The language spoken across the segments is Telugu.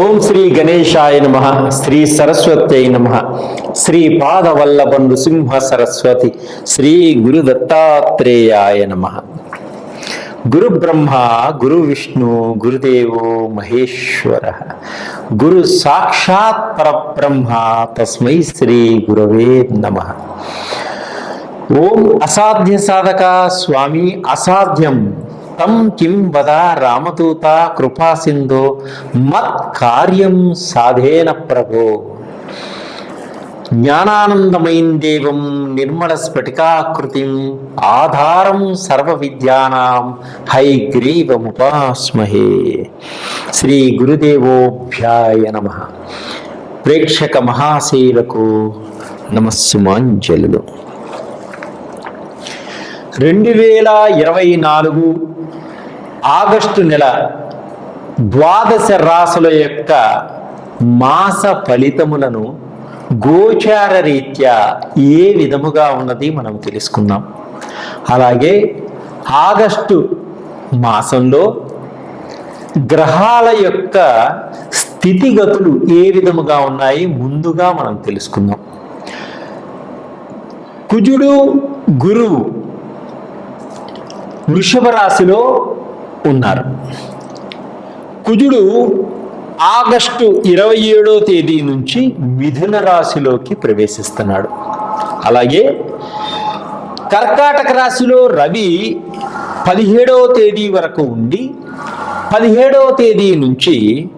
ఓం శ్రీ గణేశాయ నమ శ్రీ సరస్వత్యై నమ శ్రీ పాదవల్లభ నృసింహ సరస్వతి శ్రీ గురు దత్తాత్రేయాయ నమ. గురు బ్రహ్మ గురు విష్ణు గురుదేవో మహేశ్వర గురు సాక్షాత్ పరబ్రహ్మ తస్మై శ్రీ గురవే నమ. ఓం అసాధ్య సాధక స్వామి అసాధ్యం. తం కిం వద రామదూత కృపా సింధో మత్ కార్యం సాధేన ప్రభో. జ్ఞానానందమైన దేవం నిర్మల స్ఫటికాకృతిం ఆధారం సర్వ విద్యానాం హైగ్రీవముపాస్మహే శ్రీ గురుదేవోభ్యాయ నమ. ప్రేక్షక మహాశైలకు నమస్సుమాంజలు. రెండు వేల ఇరవై నాలుగు ఆగస్టు నెల ద్వాదశ రాసుల యొక్క మాస ఫలితములను గోచార రీత్యా ఏ విధముగా ఉన్నది మనం తెలుసుకుందాం. అలాగే ఆగస్టు మాసంలో గ్రహాల యొక్క స్థితిగతులు ఏ విధముగా ఉన్నాయి ముందుగా మనం తెలుసుకుందాం. కుజుడు గురువు వృషభ రాశిలో ఉన్నారు. కుజుడు ఆగస్టు ఇరవై ఏడో తేదీ నుంచి మిథున రాశిలోకి ప్రవేశిస్తున్నాడు. అలాగే కర్కాటక రాశిలో రవి పదిహేడవ తేదీ వరకు ఉండి పదిహేడవ తేదీ నుంచి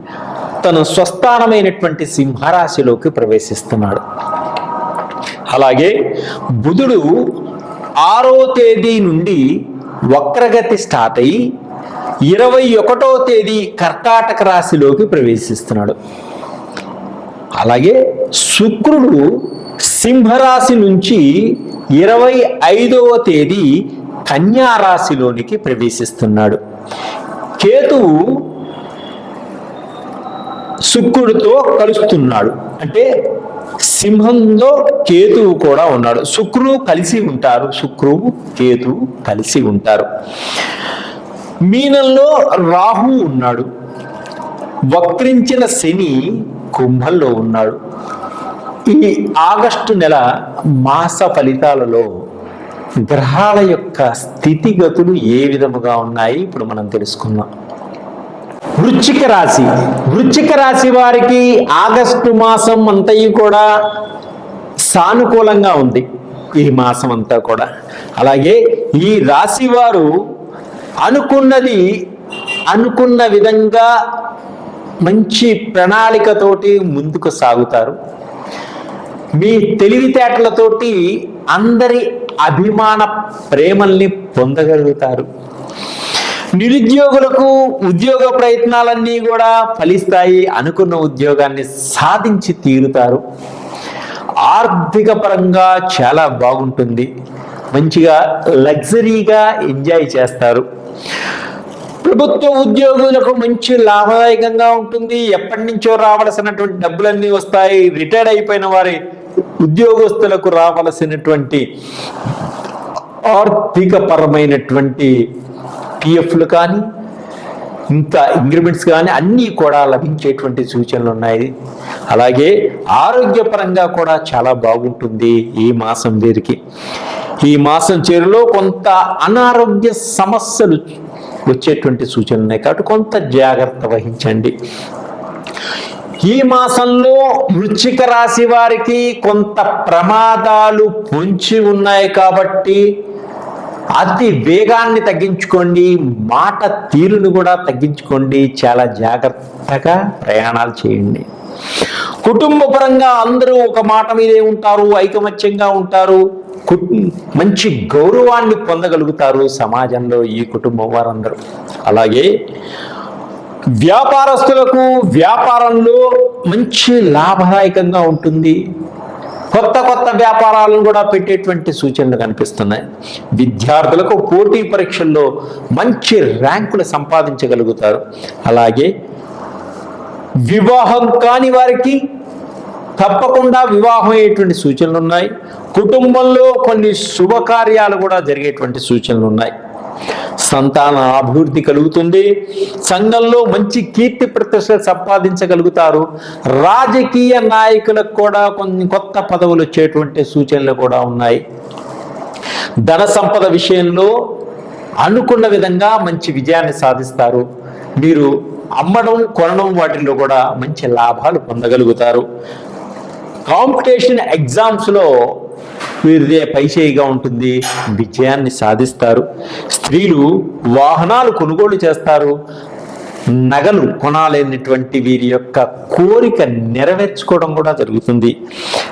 తన స్వస్థానమైనటువంటి సింహరాశిలోకి ప్రవేశిస్తున్నాడు. అలాగే బుధుడు ఆరో తేదీ నుండి వక్రగతి స్టార్ట్ అయ్యి ఇరవై ఒకటో తేదీ కర్కాటక రాశిలోకి ప్రవేశిస్తున్నాడు. అలాగే శుక్రుడు సింహరాశి నుంచి ఇరవై ఐదవ తేదీ కన్యారాశిలోనికి ప్రవేశిస్తున్నాడు. కేతువు శుక్రుడితో కలుస్తున్నాడు. అంటే సింహంలో కేతువు కూడా ఉన్నాడు. శుక్రుడు కలిసి ఉంటారు. శుక్రువు కేతువు కలిసి ఉంటారు. మీనంలో రాహు ఉన్నాడు. వక్రించిన శని కుంభంలో ఉన్నాడు. ఈ ఆగస్టు నెల మాస ఫలితాలలో గ్రహాల యొక్క స్థితిగతులు ఏ విధముగా ఉన్నాయి? ఇప్పుడు మనం తెలుసుకుందాం. వృశ్చిక రాశి. వృశ్చిక రాశి వారికి ఆగస్టు మాసం అంతయు కూడా సానుకూలంగా ఉంది. ఈ మాసం అంతా కూడా. అలాగే ఈ రాశి వారు అనుకున్నది అనుకున్న విధంగా మంచి ప్రణాళికతోటి ముందుకు సాగుతారు. మీ తెలివితేటలతోటి అందరి అభిమాన ప్రేమల్ని పొందగలుగుతారు. నిరుద్యోగులకు ఉద్యోగ ప్రయత్నాలన్నీ కూడా ఫలిస్తాయి అనుకున్న ఉద్యోగాన్ని సాధించి తీరుతారు. ఆర్థిక పరంగా చాలా బాగుంటుంది. మంచిగా లగ్జరీగా ఎంజాయ్ చేస్తారు. ప్రభుత్వ ఉద్యోగులకు మంచి లాభదాయకంగా ఉంటుంది. ఎప్పటి నుంచో రావలసినటువంటి డబ్బులన్నీ వస్తాయి. రిటైర్డ్ అయిపోయిన వారి ఉద్యోగస్తులకు రావలసినటువంటి ఆర్థిక పరమైనటువంటి పిఎఫ్లు కానీ ఇంకా ఇంక్రిమెంట్స్ కానీ అన్నీ కూడా లభించేటువంటి సూచనలు ఉన్నాయి. అలాగే ఆరోగ్యపరంగా కూడా చాలా బాగుంటుంది ఈ మాసం వీరికి. ఈ మాసం చేరులో కొంత అనారోగ్య సమస్యలు వచ్చేటువంటి సూచనలు ఉన్నాయి. కాబట్టి కొంత జాగ్రత్త వహించండి. ఈ మాసంలో వృశ్చిక రాశి వారికి కొంత ప్రమాదాలు పొంచి ఉన్నాయి కాబట్టి అతి వేగాన్ని తగ్గించుకోండి. మాట తీరును కూడా తగ్గించుకోండి. చాలా జాగ్రత్తగా ప్రయాణాలు చేయండి. కుటుంబ పరంగా అందరూ ఒక మాట మీదే ఉంటారు ఐకమత్యంగా ఉంటారు. మంచి గౌరవాన్ని పొందగలుగుతారు సమాజంలో ఈ కుటుంబం వారందరూ. అలాగే వ్యాపారస్తులకు వ్యాపారంలో మంచి లాభదాయకంగా ఉంటుంది. కొత్త కొత్త వ్యాపారాలను కూడా పెట్టేటువంటి సూచనలు కనిపిస్తున్నాయి. విద్యార్థులకు పోటీ పరీక్షల్లో మంచి ర్యాంకులు సంపాదించగలుగుతారు. అలాగే వివాహం కాని వారికి తప్పకుండా వివాహం అయ్యేటువంటి సూచనలు ఉన్నాయి. కుటుంబంలో కొన్ని శుభకార్యాలు కూడా జరిగేటువంటి సూచనలు ఉన్నాయి. సంతాన అభివృద్ధి కలుగుతుంది. సంఘంలో మంచి కీర్తి ప్రతిష్ట సంపాదించగలుగుతారు. రాజకీయ నాయకులకు కూడా కొన్ని కొత్త పదవులు వచ్చేటువంటి సూచనలు కూడా ఉన్నాయి. ధన సంపద విషయంలో అనుకున్న విధంగా మంచి విజయాన్ని సాధిస్తారు. మీరు అమ్మడం కొనడం వాటిల్లో కూడా మంచి లాభాలు పొందగలుగుతారు. కాంపిటీషన్ ఎగ్జామ్స్లో వీరిదే పైచేయిగా ఉంటుంది. విజయాన్ని సాధిస్తారు. స్త్రీలు వాహనాలు కొనుగోలు చేస్తారు. నగలు కొనాలనేటువంటి వీరి యొక్క కోరిక నెరవేర్చుకోవడం కూడా జరుగుతుంది.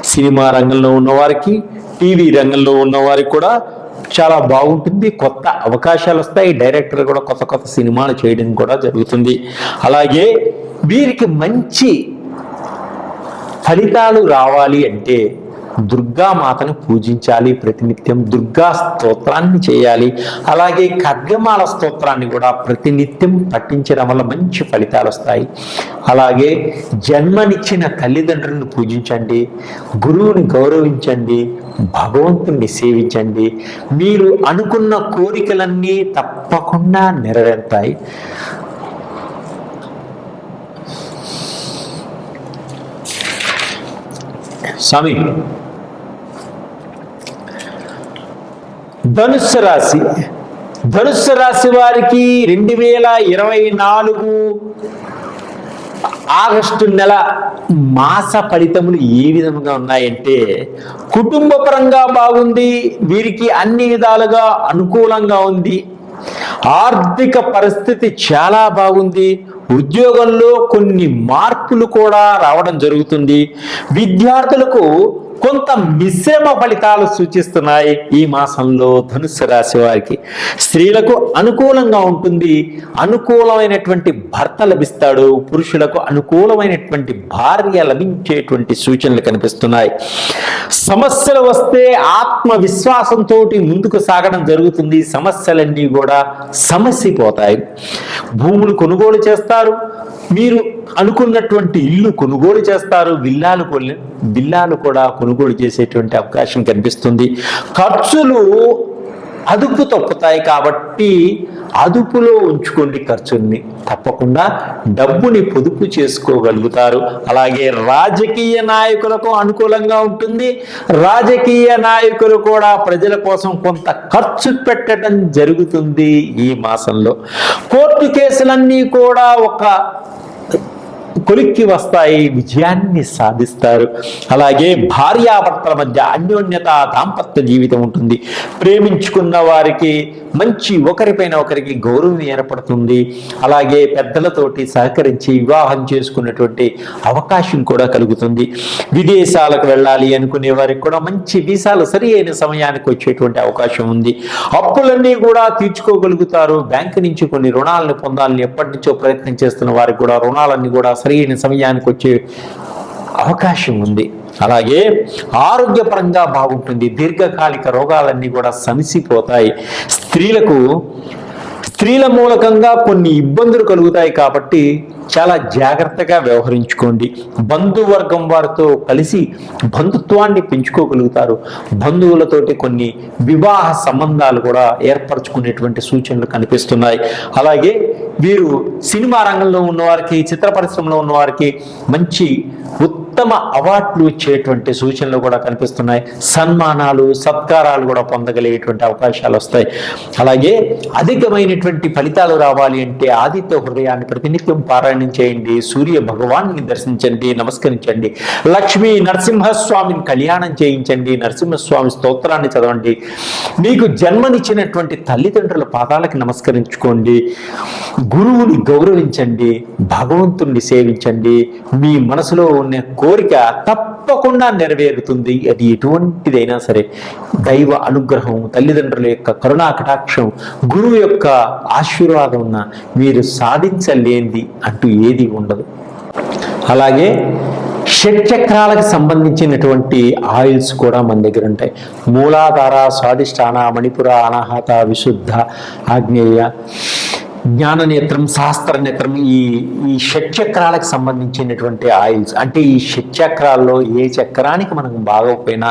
సినిమా రంగంలో ఉన్నవారికి టీవీ రంగంలో ఉన్నవారికి కూడా చాలా బాగుంటుంది. కొత్త అవకాశాలు వస్తాయి. డైరెక్టర్ కూడా కొత్త కొత్త సినిమాలు చేయడం కూడా జరుగుతుంది. అలాగే వీరికి మంచి ఫలితాలు రావాలి అంటే దుర్గామాతను పూజించాలి ప్రతినిత్యం దుర్గా స్తోత్రాన్ని చేయాలి. అలాగే ఖడ్గమాల స్తోత్రాన్ని కూడా ప్రతినిత్యం పఠించడం వల్ల మంచి ఫలితాలు వస్తాయి. అలాగే జన్మనిచ్చిన తల్లిదండ్రులను పూజించండి గురువుని గౌరవించండి భగవంతుణ్ణి సేవించండి. మీరు అనుకున్న కోరికలన్నీ తప్పకుండా నెరవేరుతాయి. స్వామి ధనుస్సు రాశి. ధనుస్సు రాశి వారికి రెండు వేల ఇరవై నాలుగు ఆగస్టు నెల మాస ఫలితములు ఏ విధంగా ఉన్నాయంటే కుటుంబ పరంగా బాగుంది వీరికి అన్ని విధాలుగా అనుకూలంగా ఉంది. ఆర్థిక పరిస్థితి చాలా బాగుంది. ఉద్యోగంలో కొన్ని మార్పులు కూడా రావడం జరుగుతుంది. విద్యార్థులకు కొంత మిశ్రమ ఫలితాలు సూచిస్తున్నాయి ఈ మాసంలో ధనుస్సు రాశి వారికి. స్త్రీలకు అనుకూలంగా ఉంటుంది. అనుకూలమైనటువంటి భర్త లభిస్తాడు. పురుషులకు అనుకూలమైనటువంటి భార్య లభించేటువంటి సూచనలు కనిపిస్తున్నాయి. సమస్యలు వస్తే ఆత్మవిశ్వాసంతో ముందుకు సాగడం జరుగుతుంది. సమస్యలన్నీ కూడా సమసిపోతాయి. భూములు కొనుగోలు చేస్తారు. మీరు అనుకున్నటువంటి ఇల్లు కొనుగోలు చేస్తారు విల్లాలు విల్లాలు కూడా కొనుగోలు చేసేటువంటి అవకాశం కనిపిస్తుంది. ఖర్చులు అదుపు తప్పుతాయి కాబట్టి అదుపులో ఉంచుకోండి ఖర్చుల్ని. తప్పకుండా డబ్బుని పొదుపు చేసుకోగలుగుతారు. అలాగే రాజకీయ నాయకులకు అనుకూలంగా ఉంటుంది. రాజకీయ నాయకులు కూడా ప్రజల కోసం కొంత ఖర్చు పెట్టడం జరుగుతుంది ఈ మాసంలో. కోర్టు కేసులన్నీ కూడా ఒక కొలిక్కి వస్తాయి విజయాన్ని సాధిస్తారు. అలాగే భార్యాభర్తల మధ్య అన్యోన్యత దాంపత్య జీవితం ఉంటుంది. ప్రేమించుకున్న వారికి మంచి ఒకరిపైన ఒకరికి గౌరవం ఏర్పడుతుంది. అలాగే పెద్దలతోటి సహకరించి వివాహం చేసుకున్నటువంటి అవకాశం కూడా కలుగుతుంది. విదేశాలకు వెళ్ళాలి అనుకునే వారికి కూడా మంచి వీసాలు సరి అయిన సమయానికి వచ్చేటువంటి అవకాశం ఉంది. అప్పులన్నీ కూడా తీర్చుకోగలుగుతారు. బ్యాంకు నుంచి కొన్ని రుణాలను పొందాలని ఎప్పటి నుంచో ప్రయత్నం చేస్తున్న వారికి కూడా రుణాలన్నీ కూడా సరైన సమయానికి వచ్చే అవకాశం ఉంది. అలాగే ఆరోగ్యపరంగా బాగుంటుంది. దీర్ఘకాలిక రోగాలన్నీ కూడా సమసిపోతాయి. స్త్రీలకు స్త్రీల మూలకంగా కొన్ని ఇబ్బందులు కలుగుతాయి కాబట్టి చాలా జాగ్రత్తగా వ్యవహరించుకోండి. బంధువర్గం వారితో కలిసి బంధుత్వాన్ని పెంచుకోగలుగుతారు. బంధువులతోటి కొన్ని వివాహ సంబంధాలు కూడా ఏర్పరచుకునేటువంటి సూచనలు కనిపిస్తున్నాయి. అలాగే వీరు సినిమా రంగంలో ఉన్నవారికి చిత్ర పరిశ్రమలో ఉన్నవారికి మంచి ఉత్తమ అవార్డులు ఇచ్చేటువంటి సూచనలు కూడా కనిపిస్తున్నాయి. సన్మానాలు సత్కారాలు కూడా పొందగలిగేటువంటి అవకాశాలు వస్తాయి. అలాగే అధికమైనటువంటి ఫలితాలు రావాలి అంటే ఆదిత్య హృదయాన్ని ప్రతినిత్యం పారాయణం చేయండి. సూర్య భగవాన్ని దర్శించండి నమస్కరించండి. లక్ష్మీ నరసింహస్వామిని కళ్యాణం చేయించండి నరసింహస్వామి స్తోత్రాన్ని చదవండి. మీకు జన్మనిచ్చినటువంటి తల్లిదండ్రుల పాదాలకు నమస్కరించుకోండి. గురువుని గౌరవించండి భగవంతుణ్ణి సేవించండి. మీ మనసులో ఉన్న కోరిక తప్పకుండా నెరవేరుతుంది. అది ఎటువంటిదైనా సరే దైవ అనుగ్రహం తల్లిదండ్రుల యొక్క కరుణా కటాక్షం గురువు యొక్క ఆశీర్వాదం ఉన్న మీరు సాధించలేనిది అంటూ ఏది ఉండదు. అలాగే షట్చక్రాలకు సంబంధించినటువంటి ఆయిల్స్ కూడా మన దగ్గర ఉంటాయి. మూలాధార స్వాదిష్టాన మణిపుర అనాహత విశుద్ధ ఆగ్నేయ జ్ఞాననేత్రం శాస్త్రనేత్రం ఈ ఈ షట్చక్రాలకు సంబంధించినటువంటి ఆయిల్స్. అంటే ఈ షట్చక్రాల్లో ఏ చక్రానికి మనకు బాగోకపోయినా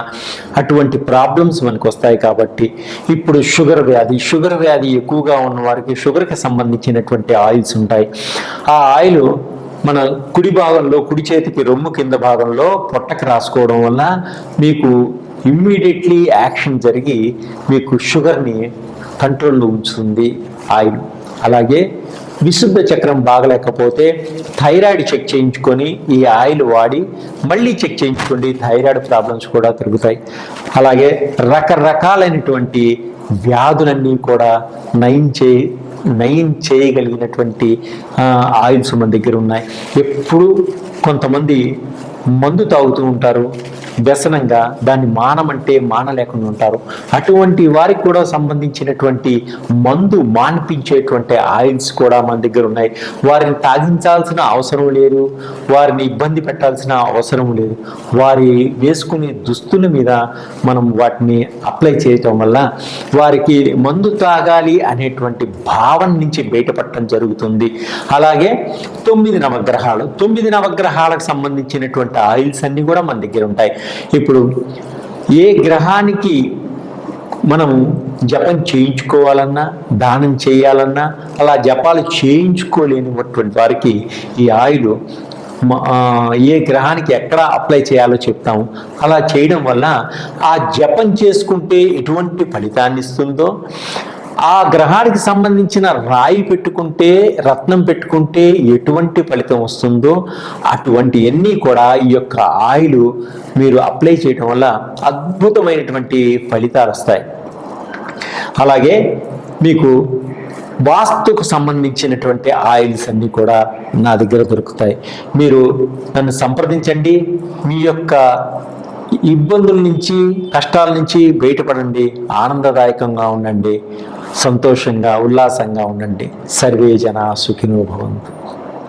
అటువంటి ప్రాబ్లమ్స్ మనకు వస్తాయి కాబట్టి ఇప్పుడు షుగర్ వ్యాధి షుగర్ వ్యాధి ఎక్కువగా ఉన్న వారికి షుగర్కి సంబంధించినటువంటి ఆయిల్స్ ఉంటాయి. ఆ ఆయిల్ మన కుడి భాగంలో కుడి చేతికి రొమ్ము కింద భాగంలో పొట్టకు రాసుకోవడం వల్ల మీకు ఇమ్మీడియట్లీ యాక్షన్ జరిగి మీకు షుగర్ని కంట్రోల్లో ఉంచుతుంది ఆయిల్. అలాగే విశుద్ధ చక్రం బాగలేకపోతే థైరాయిడ్ చెక్ చేయించుకొని ఈ ఆయిల్ వాడి మళ్ళీ చెక్ చేయించుకోండి థైరాయిడ్ ప్రాబ్లమ్స్ కూడా తిరుగుతాయి అలాగే రకరకాలైనటువంటి వ్యాధులన్నీ కూడా నయం చే నయం చేయగలిగినటువంటి ఆయిల్స్ మన దగ్గర ఉన్నాయి. ఎప్పుడు కొంతమంది మందు తాగుతూ ఉంటారు. వ్యసనంగా దాన్ని మానమంటే మానలేకుండా ఉంటారు. అటువంటి వారికి కూడా సంబంధించినటువంటి మందు మాన్పించేటువంటి ఆయిల్స్ కూడా మన దగ్గర ఉన్నాయి. వారిని తాగించాల్సిన అవసరం లేదు. వారిని ఇబ్బంది పెట్టాల్సిన అవసరం లేదు. వారి వేసుకునే దుస్తుల మీద మనం వాటిని అప్లై చేయటం వల్ల వారికి మందు తాగాలి అనేటువంటి భావన నుంచి బయటపడటం జరుగుతుంది. అలాగే తొమ్మిది నవగ్రహాలు తొమ్మిది నవగ్రహాలకు సంబంధించినటువంటి ఆయిల్స్ అన్ని కూడా మన దగ్గర ఉంటాయి. ఇప్పుడు ఏ గ్రహానికి మనం జపం చేయించుకోవాలన్నా దానం చేయాలన్నా అలా జపాలు చేయించుకోలేనిటువంటి వారికి ఈ ఆయిల్ ఏ గ్రహానికి ఎక్కడ అప్లై చేయాలో చెప్తాము. అలా చేయడం వల్ల ఆ జపం చేసుకుంటే ఎటువంటి ఫలితాన్ని ఇస్తుందో ఆ గ్రహానికి సంబంధించిన రాయి పెట్టుకుంటే రత్నం పెట్టుకుంటే ఎటువంటి ఫలితం వస్తుందో అటువంటి అన్నీ కూడా ఈ యొక్క ఆయిల్ మీరు అప్లై చేయడం వల్ల అద్భుతమైనటువంటి ఫలితాలు వస్తాయి. అలాగే మీకు వాస్తుకు సంబంధించినటువంటి ఆయిల్స్ అన్నీ కూడా నా దగ్గర దొరుకుతాయి. మీరు నన్ను సంప్రదించండి. మీ యొక్క ఇబ్బందుల నుంచి కష్టాల నుంచి బయటపడండి. ఆనందదాయకంగా ఉండండి. సంతోషంగా ఉల్లాసంగా ఉండండి. సర్వే జన సుఖినో భవంతు.